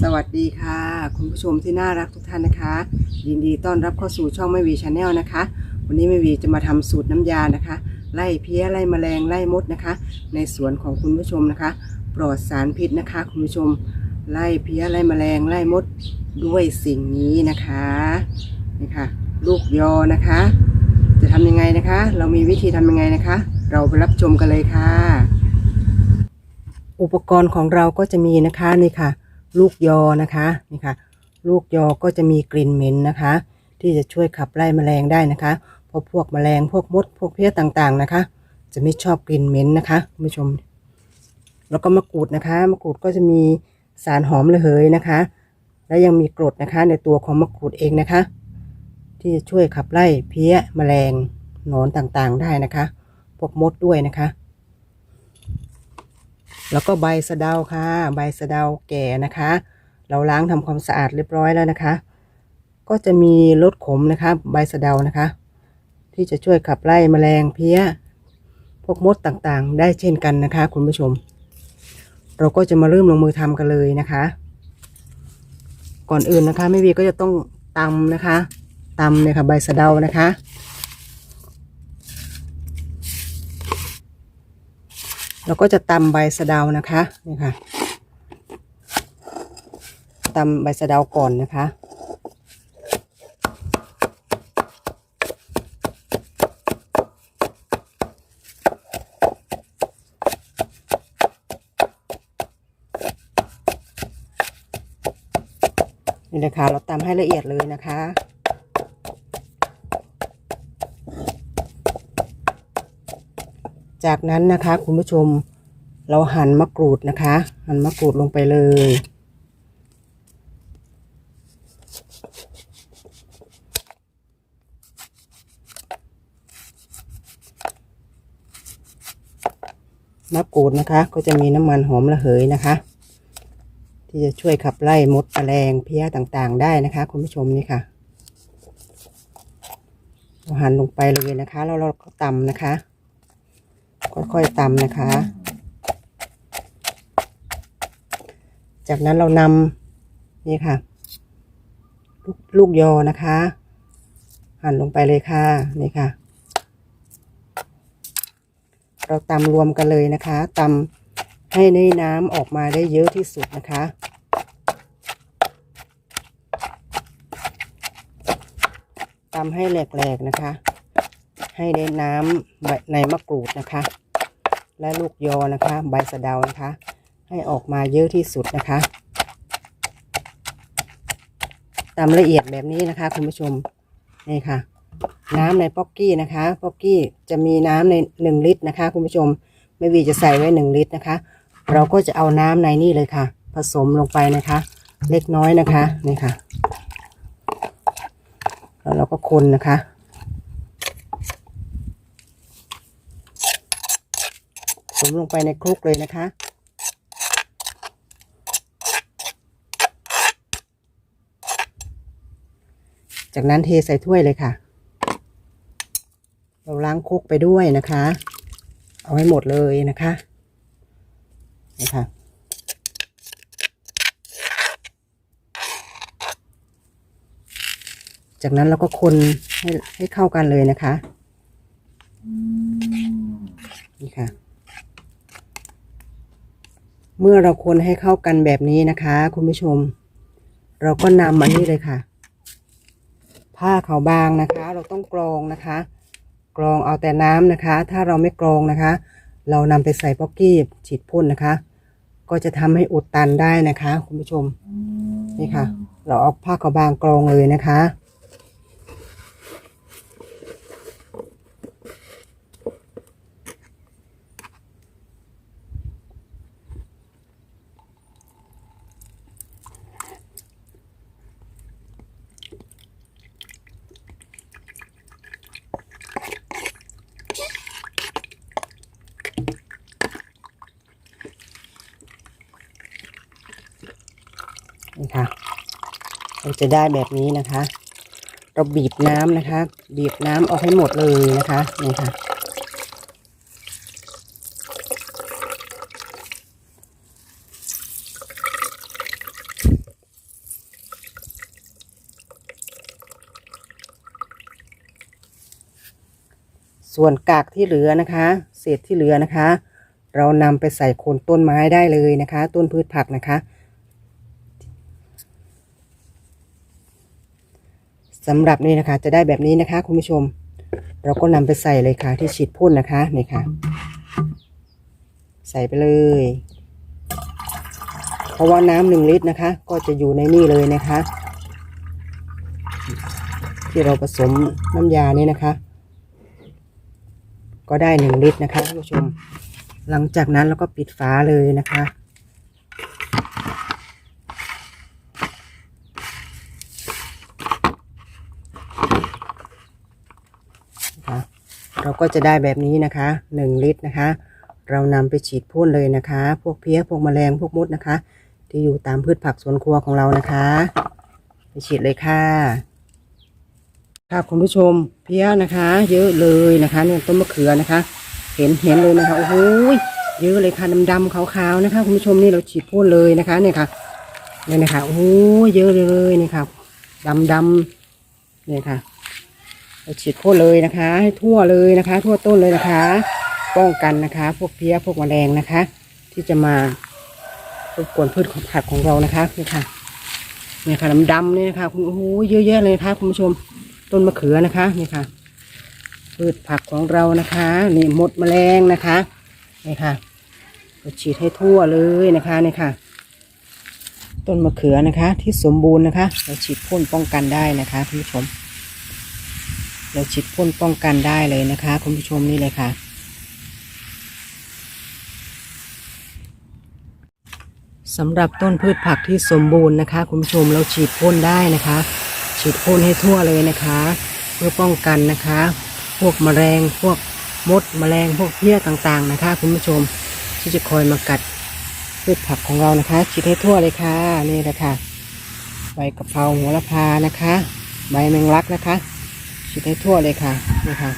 สวัสดีค่ะ คุณผู้ชมที่น่ารักทุกท่านนะคะ ยินดีต้อนรับเข้าสู่ช่องแม่วีชาแนลนะคะ วันนี้แม่วีจะมาทำสูตรน้ำยานะคะ ไล่เพี้ยไล่แมลงไล่มดนะคะ ในสวนของคุณผู้ชมนะคะ ปลอดสารพิษนะคะ คุณผู้ชมไล่เพี้ยไล่แมลงไล่มดด้วยสิ่งนี้นะคะนี่ค่ะลูกยอนะคะ จะทำยังไงนะคะ เรามีวิธีทำยังไงนะคะ เราไปรับชมกันเลยค่ะ อุปกรณ์ของเราก็จะมีนะคะนี่ค่ะ ลูกยอนะคะนี่ค่ะ ลูกยอก็จะมีกลิ่นเหม็นนะคะ ที่จะช่วยขับไล่แมลงได้นะคะเพราะพวกแมลงพวกมดพวกเพี้ยต่างๆนะคะ จะไม่ชอบกลิ่นเหม็นนะคะคุณผู้ชม แล้วก็มะกรูดนะคะมะกรูดก็จะมีสารหอมระเหยนะคะ และยังมีกรดนะคะ ในตัวของมะกรูดเองนะคะ ที่จะช่วยขับไล่เพี้ยแมลงหนอนต่างๆได้นะคะ พวกมดด้วยนะคะ แล้วก็ใบสะเดาค่ะ ใบสะเดาแก่นะคะ เราล้างทำความสะอาดเรียบร้อยแล้วนะคะ ก็จะมีรสขมนะคะ ใบสะเดานะคะ ที่จะช่วยขับไล่แมลงเพี้ย พวกมดต่างๆ ได้เช่นกันนะคะ คุณผู้ชม เราก็จะมาเริ่มลงมือทำกันเลยนะคะ ก่อนอื่นนะคะแม่วีก็จะต้องตำนะคะตำเนี่ยค่ะใบสะเดานะคะ เราก็จะตำใบสะเดานะคะนี่ค่ะตำใบสะเดาก่อนนะคะนี่เลยค่ะเราตำให้ละเอียดเลยนะคะ จากนั้นนะคะคุณผู้ชมเราหั่นมะกรูดนะคะ หั่นมะกรูดลงไปเลย มะกรูดนะคะ ก็จะมีน้ำมันหอมระเหยนะคะ ที่จะช่วยขับไล่มดแมลงเพี้ยต่างๆ ได้นะคะ คุณผู้ชมนี่ค่ะเราหั่นลงไปเลยนะคะแล้วเราก็ตำนะคะ ค่อยๆตำนะคะ จากนั้นเรานำนี่ค่ะลูกลูกยอนะคะ หั่นลงไปเลยค่ะนี่ค่ะ เราตำรวมกันเลยนะคะตำให้ในน้ำออกมาได้เยอะที่สุดนะคะตำให้แหลกๆนะคะ ให้ได้น้ำในมะกรูดนะคะ และลูกยอนะคะ ใบสะเดานะคะ ให้ออกมาเยอะที่สุดนะคะตำละเอียดแบบนี้นะคะคุณผู้ชมนี่ค่ะ น้ำในป๊อกกี้นะคะป๊อกกี้จะมีน้ำในหนึ่งลิตรนะคะ คุณผู้ชมไม่วีจะใส่ไว้หนึ่งลิตรนะคะ เราก็จะเอาน้ำในนี่เลยค่ะ ผสมลงไปนะคะ เล็กน้อยนะคะนี่ค่ะแล้วเราก็คนนะคะ ผส มลงไปในคลุกเลยนะคะ จากนั้นเทใส่ถ้วยเลยค่ะ เราล้างคลุกไปด้วยนะคะ เอาให้หมดเลยนะคะนี่ค่ะจากนั้นเราก็คนให้ให้เข้ากันเลยนะคะ นี่ค่ะ เมื่อเราคนให้เข้ากันแบบนี้นะคะ คุณผู้ชม เราก็นำมานี่เลยค่ะ ผ้าขาวบางนะคะ เราต้องกรองนะคะ กรองเอาแต่น้ำนะคะ ถ้าเราไม่กรองนะคะ เรานำไปใส่ป๊อกกี้ฉีดพ่นนะคะ ก็จะทำให้อุดตันได้นะคะ คุณผู้ชมนี่ค่ะ เราเอาผ้าขาวบางกรองเลยนะคะ นี่ค่ะเราจะได้แบบนี้นะคะ เราบีบน้ำนะคะ บีบน้ำออกให้หมดเลยนะคะนี่ค่ะ ส่วนกากที่เหลือนะคะ เศษที่เหลือนะคะ เรานำไปใส่โคนต้นไม้ได้เลยนะคะ ต้นพืชผักนะคะ สำหรับนี่นะคะ จะได้แบบนี้นะคะ คุณผู้ชม เราก็นำไปใส่เลยค่ะ ที่ฉีดพ่นนะคะนี่ค่ะ ใส่ไปเลย เพราะว่าน้ำหนึ่งลิตรนะคะ ก็จะอยู่ในนี่เลยนะคะ ที่เราผสมน้ำยานี่นะคะ ก็ได้หนึ่งลิตรนะคะท่านผู้ชม หลังจากนั้นเราก็ปิดฝาเลยนะคะ เราก็จะได้แบบนี้นะคะหนึ่งลิตรนะคะ เรานำไปฉีดพ่นเลยนะคะ พวกเพี้ยพวกแมลงพวกมดนะคะ ที่อยู่ตามพืชผักสวนครัวของเรานะคะ ไปฉีดเลยค่ะค่ะคุณผู้ชมเพี้ยนะคะ เยอะเลยนะคะเนี่ยต้นมะเขือนะคะ เห็นเห็นเลยนะคะโอ้โหเยอะเลยค่ะดำๆขาวๆนะคะ คุณผู้ชมนี่เราฉีดพ่นเลยนะคะเนี่ยค่ะเนี่ยนะคะโอ้โหเยอะเลยนี่ค่ะดำๆเนี่ยค่ะ เราฉีดพ่นเลยนะคะ ให้ทั่วเลยนะคะ ทั่วต้นเลยนะคะ ป้องกันนะคะ พวกเพี้ยพวกแมลงนะคะ ที่จะมารบกวนพืชของผักของเรานะคะนี่ค่ะนี่ค่ะดำๆเนี่ยนะคะคุณโอ้โหเยอะแยะเลยนะคะคุณผู้ชมต้นมะเขือนะคะนี่ค่ะ พืชผักของเรานะคะ นี่มดแมลงนะคะนี่ค่ะเราฉีดให้ทั่วเลยนะคะนี่ค่ะ ต้นมะเขือนะคะ ที่สมบูรณ์นะคะ เราฉีดพ่นป้องกันได้นะคะคุณผู้ชม เราฉีดพ่นป้องกันได้เลยนะคะ คุณผู้ชมนี่เลยค่ะ สำหรับต้นพืชผักที่สมบูรณ์นะคะ คุณผู้ชมเราฉีดพ่นได้นะคะ ฉีดพ่นให้ทั่วเลยนะคะ เพื่อป้องกันนะคะ พวกแมลงพวกมดแมลงพวกเพี้ยต่างๆนะคะ คุณผู้ชมที่จะคอยมากัดพืชผักของเรานะคะ ฉีดให้ทั่วเลยค่ะนี่แหละค่ะใบกะเพราหัวละพานะคะ ใบแมงลักนะคะ ฉีดให้ทั่วเลยค่ะนี่ค่ะ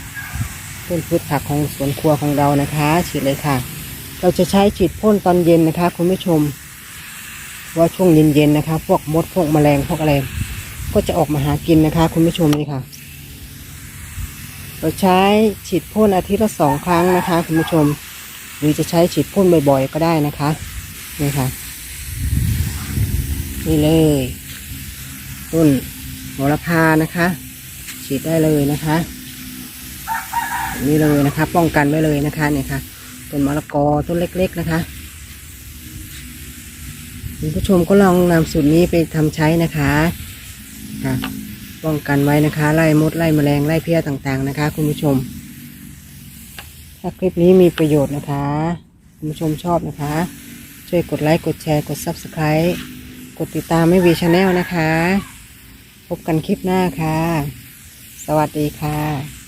ต้นพืชผักของสวนครัวของเรานะคะ ฉีดเลยค่ะ เราจะใช้ฉีดพ่นตอนเย็นนะคะ คุณผู้ชม ว่าช่วงเย็นๆนะคะ พวกมดพวกแมลงพวกอะไรก็จะออกมาหากินนะคะ คุณผู้ชมนี่ค่ะ เราใช้ฉีดพ่นอาทิตย์ละสองครั้งนะคะ คุณผู้ชม หรือจะใช้ฉีดพ่นบ่อยๆ ก็ได้นะคะนี่ค่ะนี่เลย ต้นโหระพานะคะ ฉีดได้เลยนะคะแบบนี้เลยนะคะ ป้องกันไว้เลยนะคะเนี่ยค่ะต้นมะละกอต้นเล็ก ๆนะคะคุณผู้ชมก็ลองนำสูตรนี้ไปทำใช้นะคะค่ะป้องกันไว้นะคะ ไล่มดไล่แมลงไล่เพี้ยต่างๆนะคะ คุณผู้ชม ถ้าคลิปนี้มีประโยชน์นะคะ คุณผู้ชมชอบนะคะ ช่วยกดไลค์กดแชร์กด Subscribe กดติดตามไม่วีชาแนลนะคะ พบกันคลิปหน้าค่ะ สวัสดีค่ะ